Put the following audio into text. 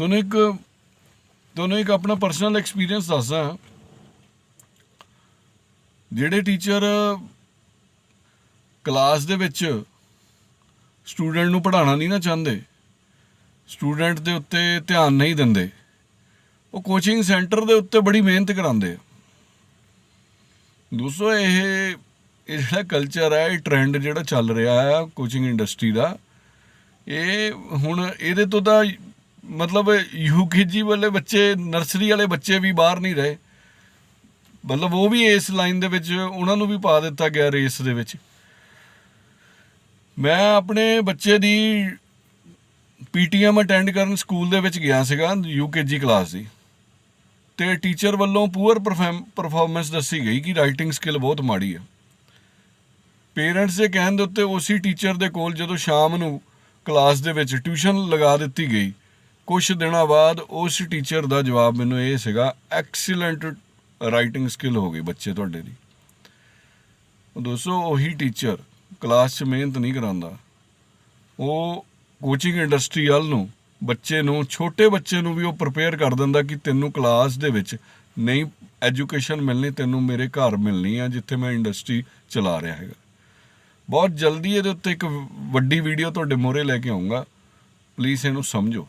ਤੁਹਾਨੂੰ ਇੱਕ ਤੁਹਾਨੂੰ ਇੱਕ ਆਪਣਾ ਪਰਸਨਲ ਐਕਸਪੀਰੀਅੰਸ ਦੱਸਦਾ ਜਿਹੜੇ ਟੀਚਰ ਕਲਾਸ ਦੇ ਵਿੱਚ ਸਟੂਡੈਂਟ ਨੂੰ ਪੜ੍ਹਾਉਣਾ ਨਹੀਂ ਨਾ ਚਾਹੁੰਦੇ ਸਟੂਡੈਂਟ ਦੇ ਉੱਤੇ ਧਿਆਨ ਨਹੀਂ ਦਿੰਦੇ, ਉਹ ਕੋਚਿੰਗ ਸੈਂਟਰ ਦੇ ਉੱਤੇ ਬੜੀ ਮਿਹਨਤ ਕਰਾਉਂਦੇ ਆ। ਦੋਸਤੋ, ਇਹ ਇਹ ਜਿਹੜਾ ਕਲਚਰ ਹੈ, ਇਹ ਟ੍ਰੈਂਡ ਜਿਹੜਾ ਚੱਲ ਰਿਹਾ ਹੈ ਕੋਚਿੰਗ ਇੰਡਸਟਰੀ ਦਾ, ਇਹ ਹੁਣ ਇਹਦੇ ਤੋਂ ਤਾਂ ਮਤਲਬ ਯੂਕੇਜੀ ਵਾਲੇ ਬੱਚੇ ਨਰਸਰੀ ਵਾਲੇ ਬੱਚੇ ਵੀ ਬਾਹਰ ਨਹੀਂ ਰਹੇ। ਮਤਲਬ ਉਹ ਵੀ ਇਸ ਲਾਈਨ ਦੇ ਵਿੱਚ, ਉਹਨਾਂ ਨੂੰ ਵੀ ਪਾ ਦਿੱਤਾ ਗਿਆ ਰੇਸ ਦੇ ਵਿੱਚ। ਮੈਂ ਆਪਣੇ ਬੱਚੇ ਦੀ ਪੀਟੀਐਮ ਅਟੈਂਡ ਕਰਨ ਸਕੂਲ ਦੇ ਵਿੱਚ ਗਿਆ ਸੀਗਾ ਯੂਕੇਜੀ ਕਲਾਸ ਦੀ। ਤੇ ਟੀਚਰ ਵੱਲੋਂ ਪੂਅਰ ਪਰਫਾਰਮੈਂਸ ਦੱਸੀ ਗਈ ਕਿ ਰਾਈਟਿੰਗ ਸਕਿੱਲ ਬਹੁਤ ਮਾੜੀ ਹੈ ਪੇਰੈਂਟਸ ਦੇ ਕਹਿਣ ਦੇ ਉੱਤੇ, ਉਸੇ ਟੀਚਰ ਦੇ ਕੋਲ ਜਦੋਂ ਸ਼ਾਮ ਨੂੰ ਕਲਾਸ ਦੇ ਵਿੱਚ ਟਿਊਸ਼ਨ ਲਗਾ ਦਿੱਤੀ ਗਈ ਕੁਝ ਦਿਨਾਂ ਬਾਅਦ ਉਸ ਟੀਚਰ ਦਾ ਜਵਾਬ ਮੈਨੂੰ ਇਹ ਸੀਗਾ ਐਕਸੀਲੈਂਟ ਰਾਈਟਿੰਗ ਸਕਿੱਲ ਹੋ ਗਈ ਬੱਚੇ ਤੁਹਾਡੇ ਦੀ। ਉਹ ਦੋਸਤੋ, ਉਹੀ ਟੀਚਰ ਕਲਾਸ 'ਚ ਮਿਹਨਤ ਨਹੀਂ ਕਰਾਉਂਦਾ ਉਹ ਕੋਚਿੰਗ ਇੰਡਸਟਰੀ ਵੱਲ ਨੂੰ, ਬੱਚੇ ਨੂੰ, ਛੋਟੇ ਬੱਚੇ ਨੂੰ ਵੀ ਉਹ ਪ੍ਰਪੇਅਰ ਕਰ ਦਿੰਦਾ ਕਿ ਤੈਨੂੰ ਕਲਾਸ ਦੇ ਵਿੱਚ ਨਹੀਂ ਐਜੂਕੇਸ਼ਨ ਮਿਲਣੀ, ਤੈਨੂੰ ਮੇਰੇ ਘਰ ਮਿਲਣੀ ਆ ਜਿੱਥੇ ਮੈਂ ਇੰਡਸਟਰੀ ਚਲਾ ਰਿਹਾ ਹੈਗਾ। ਬਹੁਤ ਜਲਦੀ ਇਹਦੇ ਉੱਤੇ ਇੱਕ ਵੱਡੀ ਵੀਡੀਓ ਤੁਹਾਡੇ ਮੋਹਰੇ ਲੈ ਕੇ ਆਉਂਗਾ। ਪਲੀਜ਼ ਇਹਨੂੰ ਸਮਝੋ।